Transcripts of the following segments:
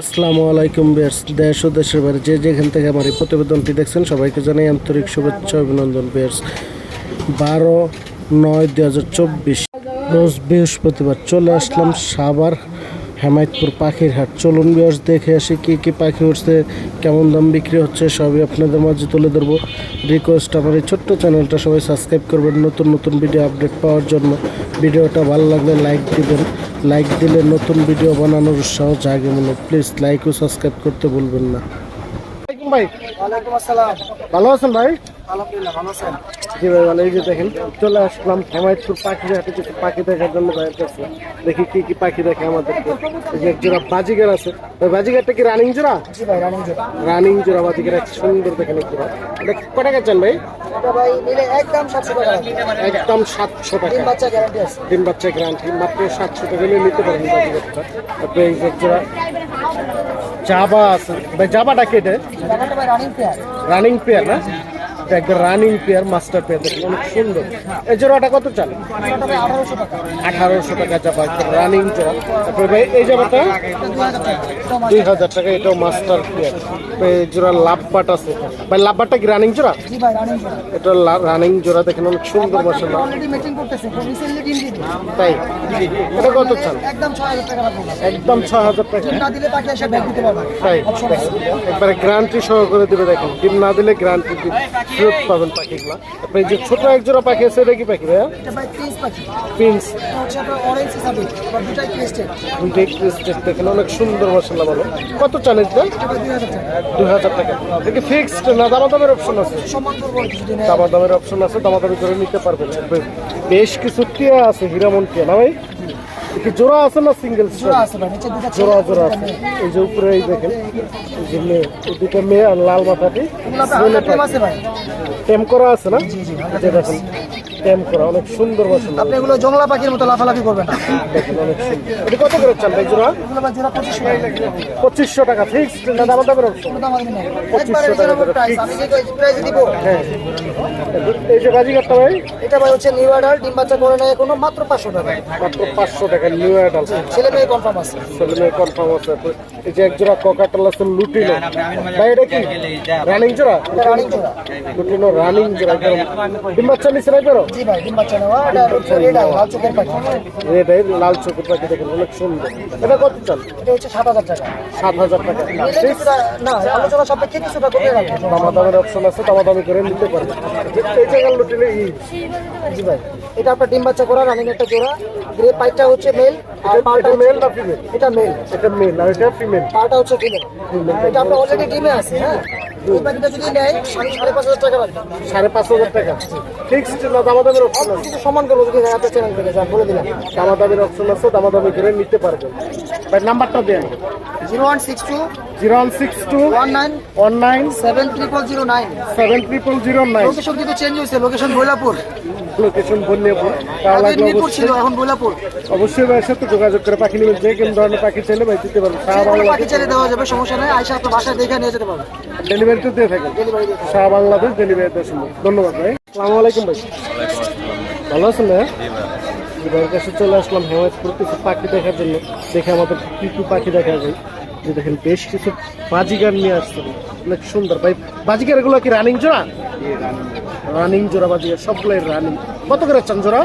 আসসালামু আলাইকুম বেস দেশ ও দেশের বাইরে যে যেখান থেকে আমার এই প্রতিবেদনটি দেখছেন, সবাইকে জানাই আন্তরিক শুভেচ্ছা অভিনন্দন বেস বারো নয় দু হাজার চব্বিশ, রোজ বৃহস্পতিবার চলে আসলাম সাবার হেমায়তপুর পাখির হাট। চলুন বিয়স দেখে আসি কী কী পাখি উঠছে, কেমন দাম বিক্রি হচ্ছে, সবই আপনাদের মাঝে তুলে ধরবো। রিকোয়েস্ট আমার এই ছোট্ট চ্যানেলটা সবাই সাবস্ক্রাইব করবেন, নতুন নতুন ভিডিও আপডেট পাওয়ার জন্য। ভিডিওটা ভালো লাগলে লাইক দিবেন। লাইক দিলে নতুন ভিডিও বানানোর উৎসাহ জাগে মনে। প্লিজ লাইক ও সাবস্ক্রাইব করতে ভুলবেন না। ভাই? আসসালাম। ভালো আছেন ভাই? আলহামদুলিল্লাহ ভালো আছেন? জি ভাই ভালো। এই যে দেখেন চলে আসলাম হেমায়তপুর পাখি হাটে কিছু পাখি দেখার জন্য ভাইয়ের কাছে দেখি কি কি পাখি দেখে এক জোড়া বাজিগার আছে। বাজিগারটা কি রানিং জোড়া? জি ভাই রানিং জোড়া। রানিং জোড়া বাজিগার এক সুন্দর দেখেন এক জোড়া। এটা ক টাকা চান ভাই ভাই নিলে একদম সাতশো টাকা। একদম সাতশো টাকা। তিন বাচ্চা গ্যারান্টি আছে। তিন বাচ্চা গ্রান্টি মাত্র সাতশো টাকা নিয়ে নিতে পারেন বাজিগারটা। এক জোড়া জাবা আছে। জাবাটা কেটে? রানিং পেয়ার রানিং পেয়ার না? এটা একবার রানিং পেয়ার মাস্টার পেয়ার দেখুন অনেক সুন্দর। এই জোড়াটা কত চাল আঠারোশো টাকা আঠারোশো রানিং জোড়া। তারপরে ভাই এই জায়গাটা দুই হাজার টাকা এটাও মাস্টার পেয়ার এই জোড়া লাভবাট আছে। ভাই লাভবাটটা কি রানিং জোড়া? এটা রানিং জোড়া দেখেন অনেক সুন্দর দিবে। তাই? এটা কত চাল একদম ছ হাজার টাকা তাই একবারে গ্যারান্টি সহ করে দিবে দেখেন। ডিম না দিলে গ্যারান্টি ফেরত পাবেন পাখিগুলা। তারপরে যে ছোট এক জোড়া পাখি আছে এটা কি পাখি ভাইয়া? পিন্স দুইটাই ক্রিস্টেড দেখেন অনেক সুন্দর মশলা বলো কত দাম এটা? দুই হাজার টাকা। দেখি ফিক্সড না দামাদামের অপশন আছে? দিনে দামাদামের অপশন আছে দামাদামি করে নিতে পারবেন। বেশ কিছু টিয়া আছে হিরামন টিয়া না ভাই? কি জোড়া আছে না সিঙ্গেল জোড়া জোড়া আছে এই যে উপরে এই দেখেন এই যে মেয়ে মেয়ে আর লাল মাথাটি। টেম করা আছে না দেখেন টেম করা অনেক সুন্দর মশলা আপনি এগুলো জংলা পাখির মতো লাফালাফি করবেন না। অনেক সুন্দর। এটা কত করে চাল ভাই জোড়া? জোড়া পঁচিশশো টাকা। ফিক্সড না দাম নেই পঁচিশশো টাকা হ্যাঁ। এই যে বাজিঘাটটা ভাই? এটা ভাই হচ্ছে নিউ অর্ডার ডিম বাচ্চা করে নেয় কোনো মাত্র পাঁচশো টাকা। মাত্র পাঁচশো টাকা নিউ অ্যাডাল ছেলে মেয়ে কনফার্ম আছে। ছেলে মেয়ে কনফার্ম আছে। এই যে এক জোড়া ককাটাল আছে লুটিনো ভাই এটা কি? রানিং জোড়া। রানিং জোড়া? লুটিনো রানিং জোড়া। ডিম বাচ্চা নিচে নাই পেরো জি ভাই ডিম বাচ্চা নেওয়া এটা লাল চোখের পাখি। এটাই লাল চোখের পাখি দেখেন অনেক সুন্দর। এটা কত চাল? এটা হচ্ছে সাত হাজার টাকা। সাত হাজার টাকা। না আলোচনা সাপেক্ষে কিছুটা কমে রাখবে দামাদামের অপশন আছে দামাদামি করে নিতে পারবে এই জায়গার জি ভাই এটা আপনার ডিম বাচ্চা করা রানিং একটা জোড়া। গ্রে হচ্ছে মেল এটা পালটা মেল না ফিমেল এটা মেল এটা মেল আর এটা ফিমেল হচ্ছে ফিমেল এটা আপনার অলরেডি ডিমে আছে হ্যাঁ? এই পাখিটা যদি নেয় সাড়ে পাঁচ হাজার টাকা লাগবে সাড়ে পাঁচ হাজার টাকা। ফিক্সড না দামাদামের অপশন আছে। কিছু সমান করব যদি আপনার চ্যানেল থেকে যা বলে দিলাম। দামাদামের অপশন আছে দামাদামি করে নিতে পারবেন ভাই নাম্বারটা দেন। Zero one six two zero one six two one nine one nine seven triple zero nine. Seven triple zero nine. Location কিন্তু চেঞ্জ হয়েছে লোকেশন ছিল অবশ্যই এখন অবশ্যই ভাইয়ের সাথে যোগাযোগ করে পাখি নেবেন যে কোনো ধরনের পাখি চাইলে ভাই দিতে পারবেন। বাংলাদেশ পাখি দেওয়া যাবে সমস্যা নেই। আইসা আপনার বাসায় দেখে নিয়ে যেতে পারবে। ডেলিভারি তো দিয়ে থাকেন। সারা বাংলাদেশ ডেলিভারি দেওয়ার সম্ভব ধন্যবাদ ভাই। সালামু আলাইকুম ভাই। ভালো আছেন ভাই? ভাইয়ের কাছে চলে আসলাম হেমায়তপুর কিছু পাখি দেখার জন্য। দেখে আমাদের কি কি পাখি দেখা যায়। যে দেখেন বেশ কিছু বাজিগার নিয়ে আসছেন অনেক সুন্দর। ভাই বাজিগার এগুলো কি রানিং জোড়া? রানিং জোড়া। বাজিগার সবগুলোই রানিং কত করে চান জোড়া?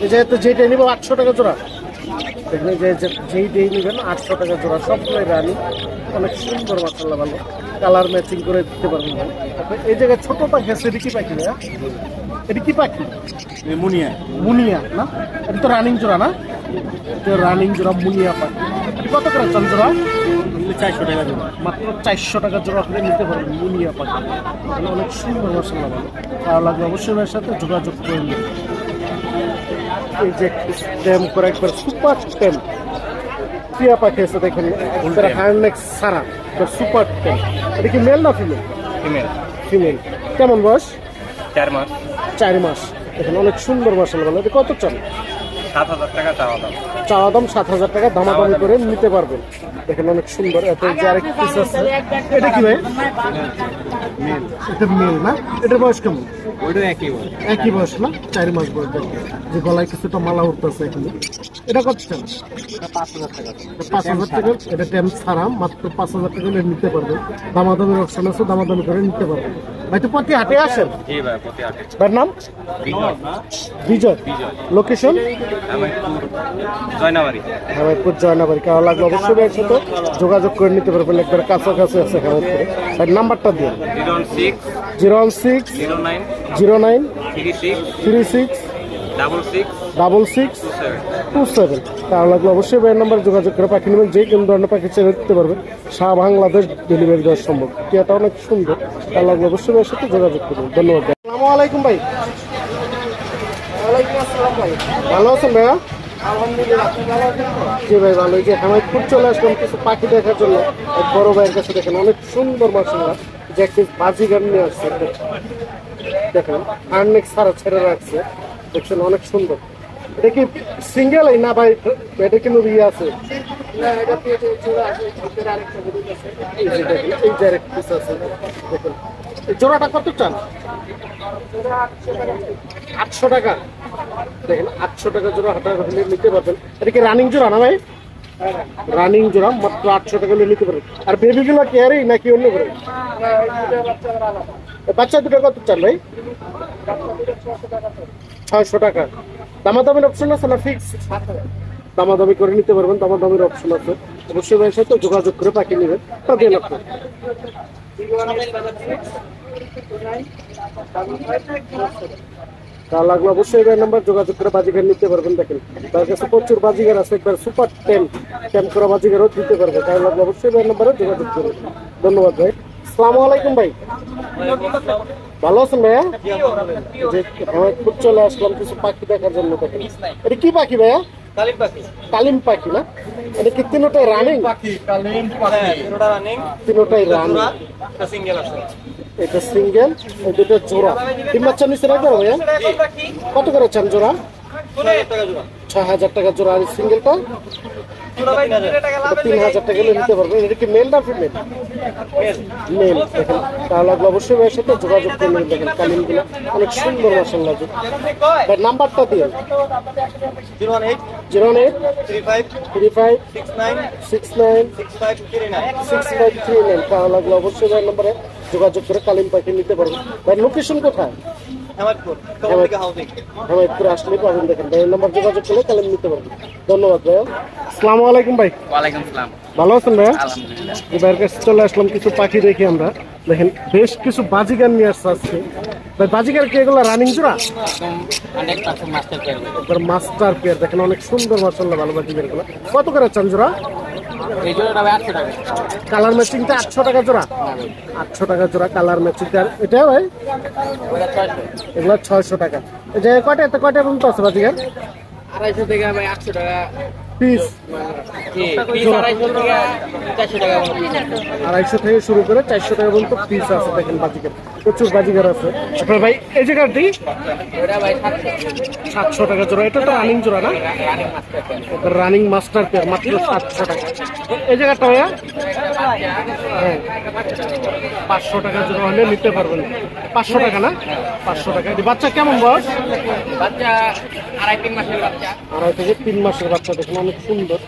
এই যে তো যেটা নিব আটশো টাকা জোড়া। দেখবেন যে যে- যেইটাই নেবেন আটশো টাকা জোড়া সবগুলোই রানি। অনেক সুন্দর মাসাল্লাহ ভালো। কালার ম্যাচিং করে দিতে পারবেন এই জায়গায় ছোট পাখি আছে এটি কি পাখি ভাইয়া? এটি কি পাখি? মুনিয়া মুনিয়া না? এটা তো রানিং জোড়া না? রানিং জোড়া মুনিয়া পাখি। কত করে চান জোড়া? চারশো টাকা দেবো মাত্র চারশো টাকা জোড়া করে নিতে পারবেন মুনিয়া পাখি। অনেক সুন্দর মশলা ভালো। ভালো লাগবে অবশ্যই সাথে যোগাযোগ করে এই যে স্ট্যাম করে একবার সুপার স্ট্যাম টিয়া পাখি আছে দেখেন একবার হার্নেক সারা সুপার স্ট্যাম এটা কি মেল না ফিমেল ফিমেল ফিমেল কেমন বয়স? চার মাস। চার মাস। দেখেন অনেক সুন্দর মশলা ভালো এটা কত চান? সাত হাজার টাকা চাওয়া দাম। চাওয়া দাম সাত হাজার টাকা দামাদামি করে নিতে পারবেন। দেখেন অনেক সুন্দর। এত যে আরেক পিস আছে। এটা কি ভাই? এটা মেল না? এটার বয়স কেমন? ওইটা একই বয়স। না? চার মাস বয়স। যে গলায় কিছুটা মালা উঠতেছে এখানে। এটা কত চান পাঁচ হাজার টাকা। এটা পাঁচ হাজার টাকা। এটা ট্যাম ছাড়া মাত্র পাঁচ হাজার টাকা নিতে পারবেন দামাদামের অপশন আছে দামাদামি করে নিতে পারবেন ভাই তো প্রতি হাটে আসেন? ভাই নাম? বিজয়। লোকেশন জয়নাবাড়ি। জয়নাবাড়ি। লাগলে? অবশ্যই যোগাযোগ করে নিতে পারবেন। একবার কাছাকাছি আছে ভাই নাম্বারটা দিন। Zero one six zero nine zero three six double six two seven. কারও লাগলে অবশ্যই ভাইয়ের নাম্বার যোগাযোগ করে পাখি নেবেন যে কোনো ধরনের পাখি ছেড়ে দিতে পারবেন। সারা বাংলাদেশ ডেলিভারি দেওয়া সম্ভব। টিয়াটা অনেক সুন্দর। তার লাগলে অবশ্যই ভাইয়ের সাথে যোগাযোগ করবেন। ধন্যবাদ ভাই। আসসালামু আলাইকুম ভাই। ভাই। ভালো আছেন ভাইয়া? আপনি তো? জি ভাই ভালো। যে হেমায়তপুর চলে আসলাম কিছু পাখি দেখার জন্য। এক বড় ভাইয়ের কাছে দেখেন অনেক সুন্দর মাসাল্লাহ যে বাজিগার নিয়ে আসছে দেখেন অনেক সারা ছেড়ে রাখছে। দেখছেন অনেক সুন্দর। এটা কি সিঙ্গেল না ভাই? এটা কিন্তু ইয়ে আছে? এই পিস আছে। দেখেন এই জোড়াটা কত চান? আটশো টাকা। দেখেন আটশো টাকা জোড়া হলে নিতে পারবেন। এটা কি রানিং জোড়া না ভাই? রানিং জোড়া মাত্র আটশো টাকা হলে নিতে পারবেন আর বেবিগুলো কেয়ারই নাকি অন্য করে? বাচ্চা দুটো কত চান ভাই? ছয়শো টাকা। দামাদামির অপশন আছে না ফিক্স দামাদামি করে নিতে পারবেন, দামাদামির অপশন আছে। অবশ্যই ভাইয়ের সাথে যোগাযোগ করে পাখি নেবেন। তা আপনি তা লাগলে অবশ্যই এবার নাম্বার যোগাযোগ করে বাজিগার নিতে পারবেন দেখেন। তার কাছে প্রচুর বাজিগার আছে একবার সুপার টেন টেন করা বাজিগারও দিতে পারবে। তাই লাগলে অবশ্যই এবার নাম্বারে যোগাযোগ করবেন ধন্যবাদ ভাই। আসসালামু আলাইকুম ভাই। ভালো আছেন ভাইয়া? যে খুব চলে আসলাম কিছু পাখি দেখার জন্য দেখেন। এটা কি পাখি ভাইয়া? কালিম পাখি। কালিম পাখি না? এটা কি তিনোটাই রানিং পাখি কালিম পাখি। তিনটা রানিং তিনোটাই রানিং সিঙ্গেল আছে। এটা সিঙ্গেল এই দুটো জোড়া। তিন বাচ্চা নিচে রাখবে ভাইয়া? কত করে চান জোড়া? ছ হাজার টাকা জোড়া। আর সিঙ্গেলটা তিন হাজার। টাকা নিতে পারবেন এটা কি মেল না ফিমেল মেল দেখেন তার লাগলে অবশ্যই ভাইয়ের সাথে যোগাযোগ করে নেবেন দেখেন কালিমগুলো অনেক সুন্দর মাসাল লাগে ভাই নাম্বারটা দিয়ে zero one eight. Zero eight. Three five. Three five. Six nine. Six nine. Six five three nine. Six five three nine. তাহলে লাগলে অবশ্যই ভাই নাম্বারে যোগাযোগ করে কালিম পাখি নিতে পারবেন। ভাই লোকেশন কোথায়? হেমায়তপুর। আসলে পাবেন দেখেন। ভাই নাম্বার যোগাযোগ করলে নিতে পারবেন। ধন্যবাদ ভাই আসসালামু আলাইকুম ভাই। ওয়ালাইকুম সালাম ভালো আছেন ভাই আলহামদুলিল্লাহ ভাইয়ের কাছে চলে আসলাম কিছু পাখি দেখি আমরা। দেখেন বেশ কিছু বাজিগার নিয়ে আসছে আজকে। ভাই বাজিগার কি এগুলো রানিং জোড়া? পার্সেন্ট মাস্টার পেয়ার দেখেন অনেক সুন্দর মাসাল্লাহ ভালো বাজিগারগুলো কত করে চান জোড়া? কালার ম্যাচিংটা আটশো টাকা। জোড়া? আটশো টাকা জোড়া কালার ম্যাচিংটা এটা ভাই? এগুলো ছয়শো টাকা। এই যে কয়টা এত কয়টা পর্যন্ত আছে বাজিগার? আড়াইশো থেকে ভাই আটশো টাকা। আড়াইশো থেকে চারশো টাকা আড়াইশো থেকে শুরু করে চারশো টাকা পর্যন্ত পিস আছে দেখেন বাজিগার প্রচুর বাজিগার আছে। আপনার ভাই এই জায়গাটি সাতশো টাকা জোড়া এটা তো রানিং জোড়া না? Running master pair running master pair মাত্র সাতশো টাকা। এই জায়গাটা ভাইয়া? হ্যাঁ। পাঁচশো টাকা জোড়া হলে নিতে পারবেন। পাঁচশো টাকা না? পাঁচশো টাকা। এই বাচ্চা কেমন বয়স? বাচ্চা আড়াই তিন মাসের বাচ্চা। আড়াই থেকে তিন মাসের বাচ্চা দেখুন অনেক সুন্দর।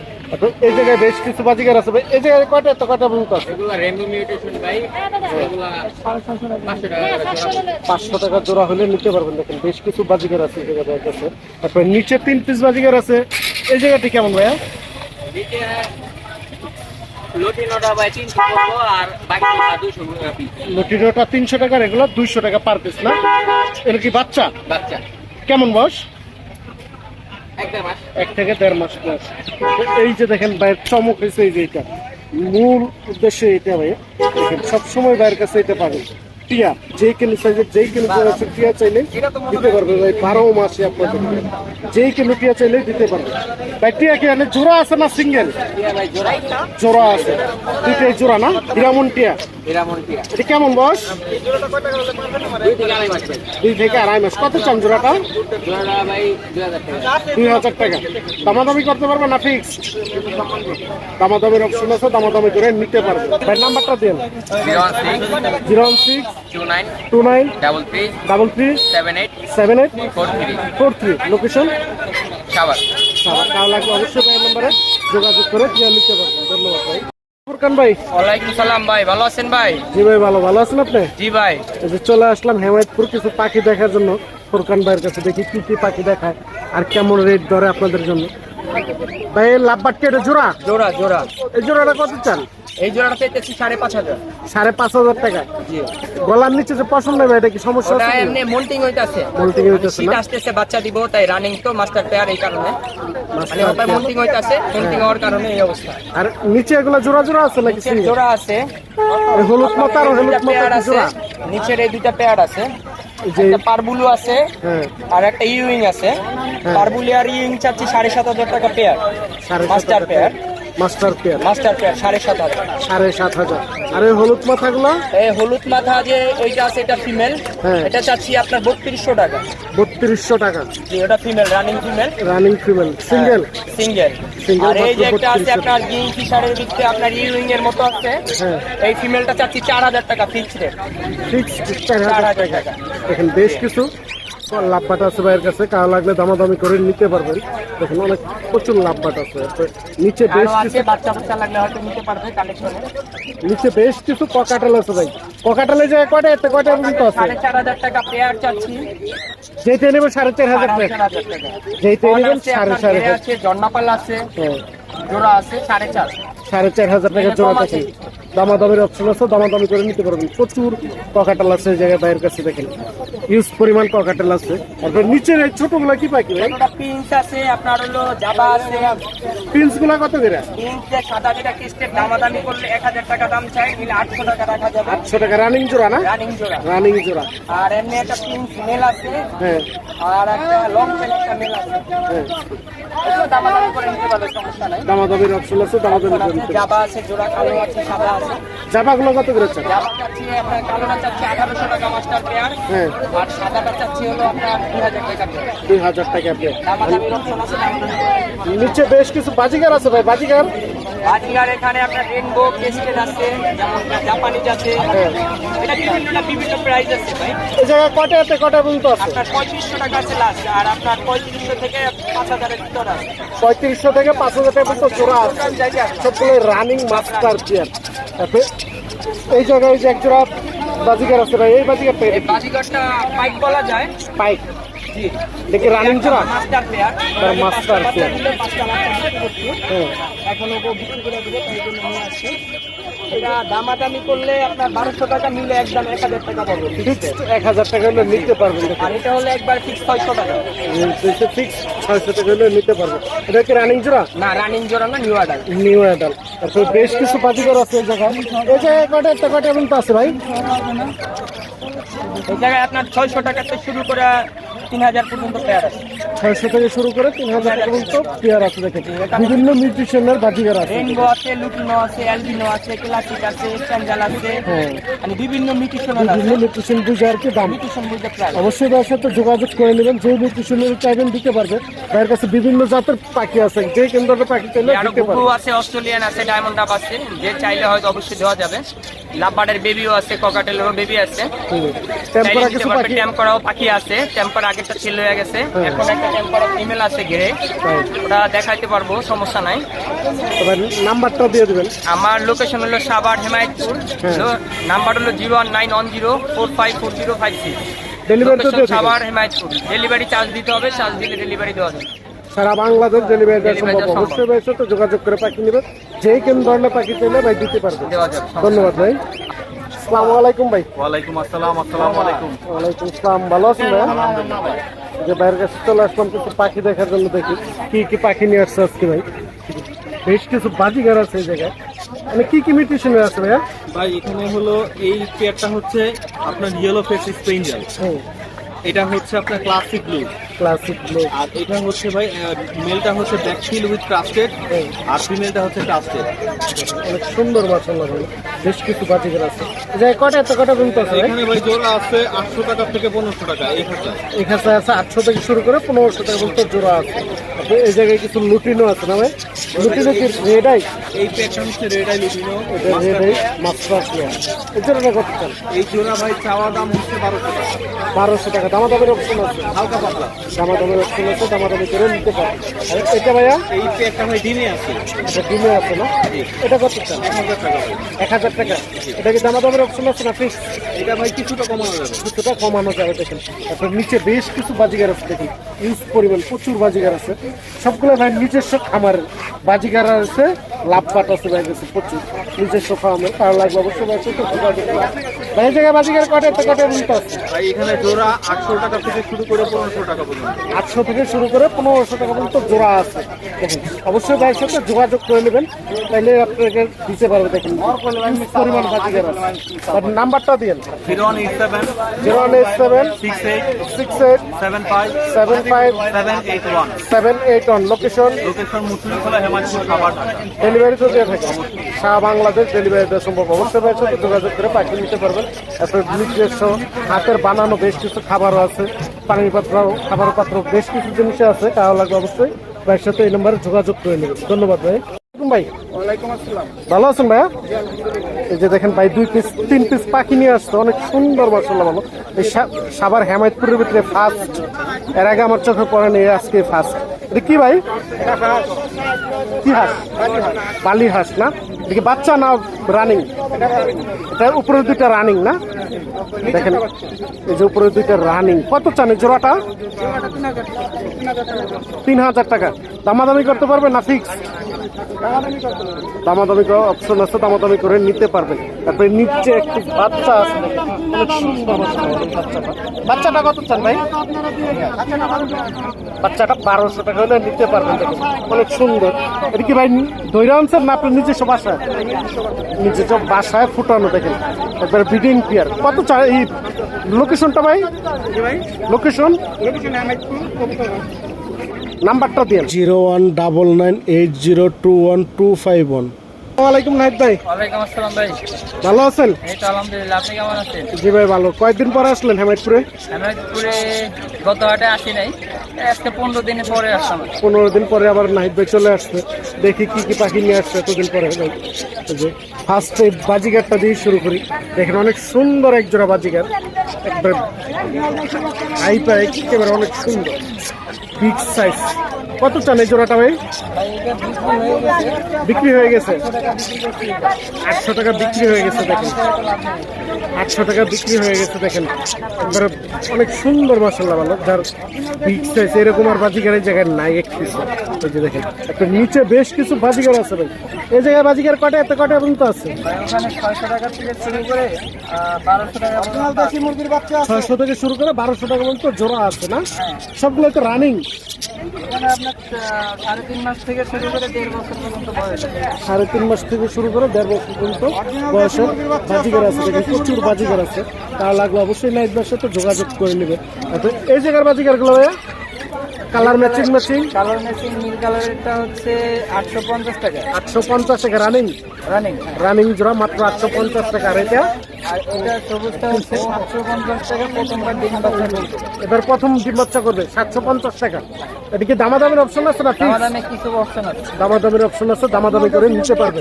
এই জায়গায় বেশ কিছু বাজিগার আছে ভাই। এই জায়গায় কয়টা এত কয়টা পর্যন্ত আছে? পাঁচশো টাকা জোড়া হলে নিতে পারবেন। দেখেন বেশ কিছু বাজিগার আছে এই জায়গায় কাছে তারপর নিচে তিন পিস বাজিগার আছে। এই জায়গাটি কেমন ভাইয়া? লটিনোটা তিনশো টাকা এগুলো দুইশো টাকা পার পিস না? এটা কি বাচ্চা? বাচ্চা। কেমন বয়স? এক থেকে দেড় মাস তো এই যে দেখেন বাইরের চমক হয়েছে এই যে এটা। মূল উদ্দেশ্য এটা ভাই। দেখেন সবসময় বাইরের কাছে এটা পাবেন। টিয়া যেই কেন সাইজের যেই কেন টিয়া চাইলে দিতে পারবে ভাই বারো মাসে আপনাদের। যেই কেন টিয়া চাইলে দিতে পারবে। ভাই টিয়া কি মানে জোড়া আছে না সিঙ্গেল? জোড়া। আছে। দুইটাই জোড়া না? গ্রামন টিয়া এটা কেমন বয়স? দুই থেকে আড়াই মাস কত চান জোড়াটা? দুই হাজার টাকা। দামাদামি করতে পারবে না ফিক্স দামাদামির অপশন আছে দামাদামি করে নিতে পারবে। ভাই নাম্বারটা দিন। Zero six. Two nine two nine double three double three seven eight seven eight four three four three location Savar কারও লাগলে অবশ্যই ভাই নম্বরে যোগাযোগ করে নিতে পারবেন ধন্যবাদ ভাই। ফুরকান ভাই। ওয়ালাইকুম সালাম ভাই ভালো আছেন ভাই? জি ভাই ভালো। ভালো আছেন আপনি? জি ভাই। এই যে চলে আসলাম হেমায়তপুর কিছু পাখি দেখার জন্য। ফুরকান ভাইয়ের কাছে দেখি কি কি পাখি দেখায় আর কেমন রেট ধরে আপনাদের জন্য। ভাই লাভবাট কি এটা জোড়া? জোড়া জোড়া। এই জোড়াটা কত চান? এই জোড়াটা পেতেছি সাড়ে পাঁচ হাজার। সাড়ে পাঁচ হাজার টাকা। জি। গলার নিচে যে পছন্দ হবে এটা কি সমস্যা আছে এমনি মোল্টিং হইতাছে। শীত আসতেছে বাচ্চা দিব তাই রানিং তো মাস্টার পেয়ার এই কারণে। মানে ওটা মোল্টিং হইতাছে মোল্টিং হওয়ার কারণে এই অবস্থা। আর নিচে এগুলো জোড়া জোড়া আছে নাকি জোড়া আছে। হলুদ মাথা আর হলুদ মাথা আছে নিচের এই দুইটা পেয়ার আছে। একটা পারবুলু আছে হ্যাঁ। আর একটা ইউইং আছে। পারবুলি আর ইউইং চাচ্ছি সাড়ে সাত হাজার টাকা pair master pair master pair master pair সাড়ে সাত হাজার। সাড়ে সাত হাজার। আর এই হলুদ মাথাগুলো? এই হলুদ মাথা যে ওইটা আছে এটা ফিমেল হ্যাঁ। এটা চাচ্ছি আপনার বত্রিশশো টাকা। বত্রিশশো টাকা। এটা female running female running female single single আর এই যে একটা আছে 32 আপনার গিং ফিশারের ভিতরে আপনার ইউইং এর মতো আছে হ্যাঁ। এই ফিমেলটা চাচ্ছি চার হাজার টাকা ফিক্স রেট ফিক্সড চার চার হাজার হাজার টাকা। টাকা। দেখেন বেশ কিছু। লাভবাট আছে ভাইয়ের কাছে কারও লাগলে দামাদামি করে নিতে পারবেন। দেখেন অনেক প্রচুর লাভবাট আছে। নিচে বেশ কিছু বাচ্চা বাচ্চা লাগলে হয়তো নিতে পারবে কালেকশনে নিচে বেশ কিছু পকাটাল আছে ভাই। পকাটালে যে কয়টা এতে কয়টা পর্যন্ত আছে? সাড়ে চার হাজার টাকা পেয়ার চাচ্ছি। যেতে নেবে সাড়ে চার হাজার টাকা। ফল নেবেন আছে, সাড়ে হাজার। আছে জন্নাপাল আছে হ্যাঁ। জোড়া আছে সাড়ে চার। সাড়ে চার হাজার টাকা জোড়া দেখেন দামাদামির অপশন আছে দামাদামি করে নিতে পারবেন। প্রচুর পকাটাল আছে এই জায়গায় ভাইয়ের কাছে দেখেন। ইউজ পরিমাণ পকাটাল আছে। তারপর নিচের এই ছোটগুলা কি পাখি ভাই? পিঞ্চ আছে আপনার হলো জাবা আছে। পিন্সগুলা কত করে? পিঞ্চ যে সাদা যেটা কিস্টের দামাদামি করলে এক হাজার টাকা দাম চাই নিলে আটশো টাকা রাখা যাবে। আটশো টাকা রানিং জোড়া না? রানিং জোড়া। রানিং জোড়া। আর এমনি একটা পিঞ্চ মেল আছে। হ্যাঁ। আর একটা লং পেন একটা মেল আছে। হ্যাঁ। দামাদামি করে নিতে পারবে সমস্যা নাই। দামাদামির অপশন আছে দামাদামি করে নিতে জাবা আছে জোড়া কালো আছে সাদা আছে। জামাগুলো কত করে চান? চাচ্ছি আপনার কালোটা চাচ্ছি আঠারোশো টাকা মাস্টার পেয়ার। হ্যাঁ। আর সাদাটা চাচ্ছি হলো আপনার নিচে বেশ কিছু বাজিকার আছে ভাই বাজিকার বাজিগার এখানে আপনার রেনবো কেস্টেড আছে যেমন জাপানিজ আছে। এটা বিভিন্নটা বিভিন্ন প্রাইস আছে ভাই। এই জায়গায় কটা এতে কটা পর্যন্ত আছে? আপনার পঁয়ত্রিশশো টাকা আছে লাস্ট আর আপনার থেকে পাঁচ ভিতর আছে। থেকে হাজার টাকা পর্যন্ত জোড়া আছে। সবগুলো রানিং মাস্টার চেয়ার এই জায়গায় যে একজোড়া বাজিকার আছে ভাই এই বাজিকার এই বাজিগারটা পাইপ বলা যায়। পাইক। জি। দেখি রানিং জোড়া? মাস্টার তার master pair। পাঁচটা বাচ্চা বিক্রি। হ্যাঁ করে দেবে তাই জন্য নিয়ে আসছি। এটা দামাদামি করলে আপনার বারোশো টাকা একদম এক হাজার টাকা পাবো। এক হাজার টাকা হলে নিতে পারবেন আর এটা হলে একবার ফিক্স ছয়শো টাকা। ফিক্স ছয়শো টাকা হলে নিতে পারবেন। এটা কি রানিং জোড়া? না রানিং জোড়া না নিউ নিউ অ্যাডাল তারপর বেশ কিছু বাজিকর আছে এই জায়গায়। এই জায়গায় কটা একটা কটা পর্যন্ত আছে ভাই? এই জায়গায় আপনার ছয়শো টাকা থেকে শুরু করে তিন হাজার পর্যন্ত পেয়ার আছে। ছয়শো থেকে শুরু করে তিন হাজার পর্যন্ত পেয়ার আছে দেখেন। বিভিন্ন নিউট্রিশনের বাজিকার আছে। রেনবো আছে লুটিনো আছে অ্যালবিনো আছে ক্লাসিক আছে স্ট্যান্ডাল আছে হ্যাঁ। মানে বিভিন্ন মিউটিশনাল আছে। বিভিন্ন নিউট্রিশন বুঝে আর কি দাম। মিউটিশন বুঝে প্রায়। অবশ্যই ভাইয়ের সাথে যোগাযোগ করে নেবেন যে নিউট্রিশনের চাইবেন দিতে পারবে। ভাইয়ের কাছে বিভিন্ন জাতের পাখি আছে যে কেন্দ্রের পাখি চাইলে দিতে পারবে। আছে অস্ট্রেলিয়ান আছে ডায়মন্ড আছে যে চাইলে হয়তো অবশ্যই দেওয়া যাবে। লাভবার্ডের বেবিও আছে ককাটেলেরও বেবি আছে। টেম্পোরা কিছু পাখি? আছে টেম্পার আগেরটা ছেলে হয়ে গেছে। এখন একটা টেম্পার ফিমেল আছে ঘিরে। ওটা দেখাইতে পারব সমস্যা নাই। তবে নাম্বারটা দিয়ে দেবেন। আমার লোকেশন হলো সাবার হেমায়তপুর। হ্যাঁ। নাম্বার হলো zero one nine one zero four five four zero five six. Delivery দেবেন। হেমায়তপুর। ডেলিভারি চার্জ দিতে হবে চার্জ দিলে ডেলিভারি দেওয়া যাবে। সারা বাংলাদেশ ডেলিভারি দেওয়া সম্ভব। অবশ্যই ভাইয়ের সাথে যোগাযোগ করে পাখি নেবেন। যে কোন ধরনের পাখি চাইলে ভাই দিতে পারবে। ধন্যবাদ ভাই। আসসালামু আলাইকুম ভাই। ওয়ালাইকুম আসসালাম আসসালামু আলাইকুম। ওয়ালাইকুম আসসালাম ভালো আছেন ভাই? যে বাইরের কাছে চলে আসলাম কিছু পাখি দেখার জন্য দেখি। কি কি পাখি নিয়ে আসছে আজকে ভাই? বেশ কিছু বাজিগার আছে এই জায়গায়। মানে কি কি মিউটেশনের আছে ভাইয়া? ভাই এখানে হলো এই পেয়ারটা হচ্ছে আপনার ইয়েলো ফেস স্পেঞ্জাল এটা হচ্ছে আপনার ক্লাসিক ব্লু ক্লাসিক ব্লু আর এটা হচ্ছে ভাই মেলটা হচ্ছে ব্যাকফিল উইথ ক্রাস্টেড আর ফিমেলটা হচ্ছে ক্রাস্টেড অনেক সুন্দর মাসাল্লাহ ভাই বেশ কিছু বাজিকার আছে। যাই কটা এত কটা পর্যন্ত আছে এখানে ভাই জোড়া আছে আটশো টাকা থেকে পনেরোশো টাকা এই খরচা এখানে আছে আটশো থেকে শুরু করে পনেরোশো টাকা পর্যন্ত জোড়া আছে। এই জায়গায় কিছু লুটিনও আছে না ভাই? লুটিনো কি রেডাই এই প্যাকটা হচ্ছে রেড আই লুটিনো এটা রেডাই মাস্টার এই জোড়াটা কত এই জোড়া ভাই চাওয়া দাম হচ্ছে বারোশো টাকা। বারোশো টাকা দামা দামের অপশন আছে। হালকা পাতলা। দামা দামের অপশন আছে দামা দামি করে নিতে পারে। আর এটা ভাইয়া? এই প্যাকটা ভাই ডিমে আছে। এটা ডিমে আছে না? এটা কত টাকা? এক হাজার টাকা এটা কি দামা দামের অপশন আছে না ফিক্স এটা ভাই কিছুটা কমানো যাবে। কিছুটা কমানো যাবে দেখেন। তারপর নিচে বেশ কিছু বাজিগার আছে দেখেন। ইউজ পরিমাণ প্রচুর বাজিগার আছে। সবগুলো ভাই নিজস্ব খামারের বাজিগার আছে লাভ পাট আছে ভাই কাছে প্রচুর। নিজস্ব ফার্মের ভালো লাগবে অবশ্যই ভাই ছোট ভাই এই জায়গায় বাজিগার কটে তো কটে পর্যন্ত আছে? ভাই এখানে জোড়া আটশো টাকা থেকে শুরু করে পনেরোশো টাকা আটশো থেকে শুরু করে পনেরোশো টাকা পর্যন্ত জোড়া আছে। দেখেন অবশ্যই ভাইয়ের সাথে যোগাযোগ করে নেবেন তাইলে আপনাকে দিতে পারবে দেখুন পরিমাণ বাজিগার আছে। নাম্বারটা দিন। Zero one eight seven zero one eight seven six eight six eight seven five seven five seven eight one. Seven eight one location location Muslimkhola Hemayetpur খাবার ডেলিভারি তো দিয়ে থাকে সারা বাংলাদেশ ডেলিভারি দেওয়া সম্ভব। অবশ্যই ভাইয়ের সাথে যোগাযোগ করে পাঠিয়ে নিতে পারবেন। তারপরে নিজস্ব হাতের বানানো বেশ কিছু খাবারও আছে। পানির পাত্র খাবার পাত্র বেশ কিছু জিনিস আছে তাহলে লাগবে অবশ্যই। ভাইয়ের সাথে এই নম্বরে যোগাযোগ করে নেবেন। ধন্যবাদ ভাই। ভাই। ভালো আছেন ভাইয়া? এই যে দেখেন ভাই দুই পিস তিন পিস পাখি নিয়ে আসছে। অনেক সুন্দর মাসাল্লাহ ভালো। এই সা- সাভার হেমায়তপুরের ভিতরে ফার্স্ট এর আগে আমার চোখে পড়ে নেই আজকে ফার্স্ট এটা কি ভাই? কি হাঁস? বালি হাঁস না? দেখি বাচ্চা না রানিং এটার উপরে দুটা রানিং না? দেখেন এই যে উপরে দুইটা রানিং কত চান জোড়াটা? তিন হাজার টাকা। দামাদামি করতে পারবে না ফিক্স দামাদামি করার অপশন আছে দামাদামি করে নিতে পারবেন তারপরে নিচে একটি বাচ্চা আছে। অনেক সুন্দর বাচ্চাটা। বাচ্চাটা কত চান ভাই? বাচ্চাটা বারোশো টাকা হলে নিতে পারবেন অনেক সুন্দর। এটা কি ভাই দৈরা আনছেন না আপনার নিজস্ব বাসায়? নিজস্ব বাসায় ফুটানো দেখেন। একবার বিডিং পিয়ার। কত চা এই লোকেশনটা ভাই? লোকেশন নাম্বারটা দিয়ে zero one double nine eight zero two one two five one. ওয়ালাইকুম নাইট ভাই। ওয়ালাইকুম আসসালাম ভাই। ভালো আছেন? এই তো আলহামদুলিল্লাহ আপনি কেমন আছেন? জি ভাই ভালো। কয়েকদিন পরে আসলেন হেমায়তপুরে? হেমায়তপুরে গত হাটে আসি নাই। আজকে পনেরো দিনের পরে আসলাম। পনেরো দিন পরে আবার নাহিদ ভাই চলে আসছে। দেখি কি কি পাখি নিয়ে আসছে এতদিন পরে। যে ফার্স্ট বাজিগারটা দিয়ে শুরু করি। দেখেন অনেক সুন্দর এক জোড়া বাজিগার একবার হাই পাই একেবারে অনেক সুন্দর। Big size. কত চান জোড়াটা ভাই? বিক্রি হয়ে গেছে। আটশো টাকা বিক্রি হয়ে গেছে দেখেন। আটশো টাকা বিক্রি হয়ে গেছে দেখেন। একবারে অনেক সুন্দর মশলা ভালো। যার বিগ সাইজ এরকম আর বাজিগারের জায়গায় নাই এক এই যে দেখেন, একটা নিচে বেশ কিছু বাজিগার আছে ভাই। এই জায়গায় বাজিগার কটা, এত কটা পর্যন্ত আছে? ছয়শো থেকে শুরু করে বারোশো টাকা পর্যন্ত জোড়া আছে না? সবগুলো তো রানিং সাড়ে তিন মাস থেকে শুরু করে দেড় বছর পর্যন্ত বয়সের বাজিগার আছে। প্রচুর বাজিগার আছে। তা লাগলে অবশ্যই নাইট বাসের সাথে যোগাযোগ করে নেবে এই জায়গার বাজিগারগুলো ভাইয়া? Colour matching matching colour matching নীল কালারেরটা হচ্ছে আটশো পঞ্চাশ টাকা। আটশো পঞ্চাশ টাকা রানিং রানিং রানিং জোড়া মাত্র আটশো পঞ্চাশ টাকা। আর এটা? আর এটা সবুজটা হচ্ছে সাতশো পঞ্চাশ টাকা প্রথমবার ডিম বাচ্চা করবে এবার প্রথম ডিম বাচ্চা করবে সাতশো পঞ্চাশ টাকা। এদিকে দামাদামের অপশন আছে না আমার দামে কিছু অপশন আছে? দামাদামের অপশন আছে দামাদামি করে নিতে পারবে।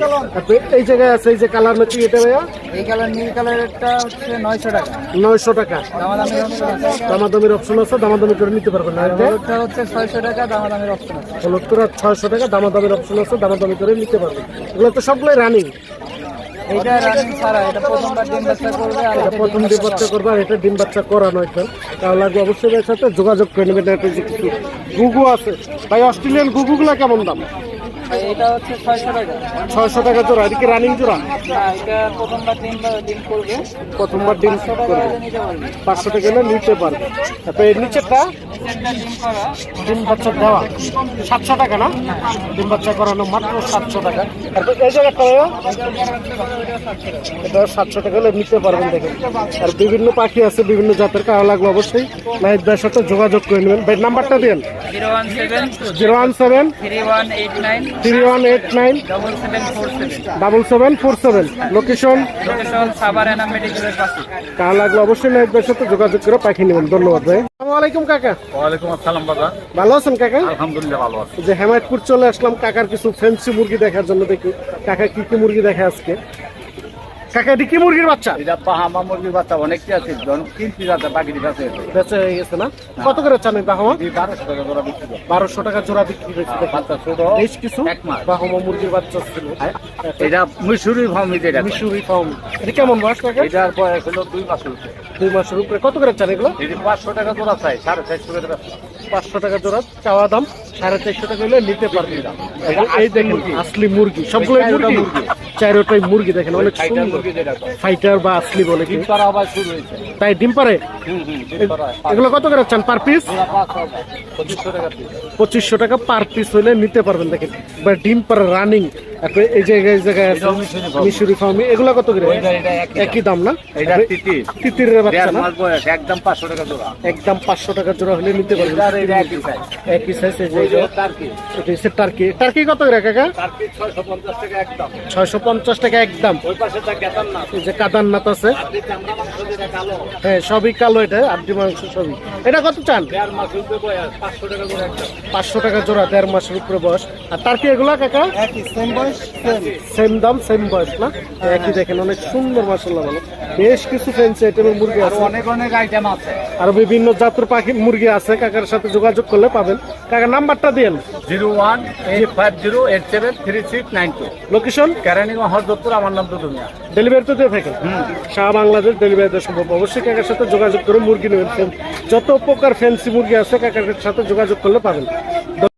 এই জায়গায় আছে এই যে কালার ম্যাচিং এটা ভাইয়া? এই কালার নীল কালারেরটা হচ্ছে নয়শো টাকা। নয়শো টাকা। দামাদামি দামাদামির অপশন আছে দামাদামি করে নিতে পারবেন আর এটা হলুদটা হচ্ছে ছয়শো টাকা দামাদামির অপশন আছে। হলুদ করে ছয়শো টাকা দামাদামির অপশন আছে দামাদামি করে নিতে পারবেন এগুলো তো সবগুলোই রানিং এইটা রানিং ছাড়া এটা প্রথমবার ডিম বাচ্চা করবে আর এটা এটা প্রথম ডিম বাচ্চা করবে আর এটা ডিম বাচ্চা করানো তাহলে লাগবে অবশ্যই এর সাথে যোগাযোগ করে নেবেন একটা যে কিছু গুগু আছে। ভাই অস্ট্রেলিয়ান গুগুগুলো কেমন দাম? এটা হচ্ছে ছয়শো টাকা। ছয়শো টাকা জোড়া এদিকে রানিং জোড়া? হ্যাঁ এটা প্রথমবার ডিম ডিম করবে। প্রথমবার ডিম পাঁচশো টাকা করবে। হলে নিতে পারবে। পাঁচশো টাকা নিতে পারবে। তারপরে এর নিচেরটা? ডিম বাচ্চা দেওয়া। সাতশো টাকা না? ডিম বাচ্চা করানো মাত্র সাতশো টাকা। এই জায়গাটা এটা সাতশো টাকা হলে নিতে পারবেন দেখেন। আর বিভিন্ন পাখি আছে বিভিন্ন জাতের কারও লাগল অবশ্যই। নাহিদ ভাইয়ের সাথে যোগাযোগ করে নেবেন। ভাই নাম্বারটা দিন zero one seven three one eight nine double seven four seven. Location? কার লাগল অবশ্যই নাহিদ ভাইয়ের সাথে যোগাযোগ করে পাখি নেবেন। ধন্যবাদ ভাই। আসসালামু আলাইকুম কাকা। ওয়ালাইকুম আসসালাম বাবা। ভালো আছেন কাকা? আলহামদুলিল্লাহ ভালো আছি। যে হেমায়তপুর চলে আসলাম কাকার কিছু ফ্যান্সি মুরগি দেখার জন্য দেখি কাকা কি কি মুরগি দেখে আজকে? কাকা এটি কি মুরগির বাচ্চা? এটা পাহামা মুরগির বাচ্চা অনেকটি আছে জন তিন পিস আছে বাকির কাছে বেচা হয়ে গেছে না? কত করে চান এই বাহমা? বারোশো টাকা বিক্রি বারোশো টাকা জোড়া বিক্রি হয়েছে বাচ্চা ছোট বেশ কিছু এক মুরগির বাচ্চা ছিল। এটা মিশুরি ফার্ম এটা মিশুরি ফার্ম। এটি কেমন বয়স কাকা? এটার বয়স হলো দুই দুই মাসের উপরে। কত করে চান এগুলো? এটি পাঁচশো টাকা জোড়া চাই সাড়ে চারশো টাকা পাঁচশো টাকা জোড়া চাওয়া দাম সাড়ে চারশো টাকা হলে নিতে পারবেন। এবং এই দেখেন আসলি মুরগি সবগুলো মুরগি। চারোটাই মুরগি দেখেন অনেক ফাইটার সুন্দর। ফাইটার বা আসলি বলে কি? তাই ডিম পারে? এগুলো কত করে চান? পার পিস পঁচিশশো টাকা piece। পঁচিশশো টাকা পার পিস হলে নিতে পারবেন দেখেন। বা ডিম পারে রানিং এই জায়গায় এই জায়গায় আছে এটাও মিশরি ফার্ম। ফার্মি এগুলো কত করে? একই একই দাম না? তিতির একদম পাঁচশো টাকা জোড়া। একদম পাঁচশো টাকা জোড়া হলে নিতে পারবেন। একই সাইজ টার্কি টার্কি কত করে কাকা? ছয়শো পঞ্চাশ টাকা একদম। এই যে কাদারনাথ আছে। হ্যাঁ সবই কালো এটা আড্ডি মাংস সবই। এটা কত চান? পাঁচশো টাকা জোড়া দেড় মাসের উপরে বয়স। আর টার্কি এগুলা কাকা? একই বয়স সেম দাম সেম বয়স না? একই দেখেন অনেক সুন্দর মাসাল্লাহ ভালো। বেশ কিছু ফ্যান্সি আইটেমের মুরগি আছে। অনেক অনেক আইটেম আছে। আর বিভিন্ন জাতের পাখি মুরগি আছে। কাকার সাথে যোগাযোগ করলে পাবেন। কাকার নাম্বারটা দিন zero one eight five zero eight seven three six nine two. Location কেরানি হরদত্তর আমার নাম দুদুমিয়া ডেলিভারি তো দিয়ে থাকেন? সারা বাংলাদেশ ডেলিভারি দেওয়া সম্ভব। অবশ্যই কাকার সাথে যোগাযোগ করে মুরগি নেবেন। যত প্রকার ফ্যান্সি মুরগি আছে কাকার সাথে যোগাযোগ করলে পাবেন।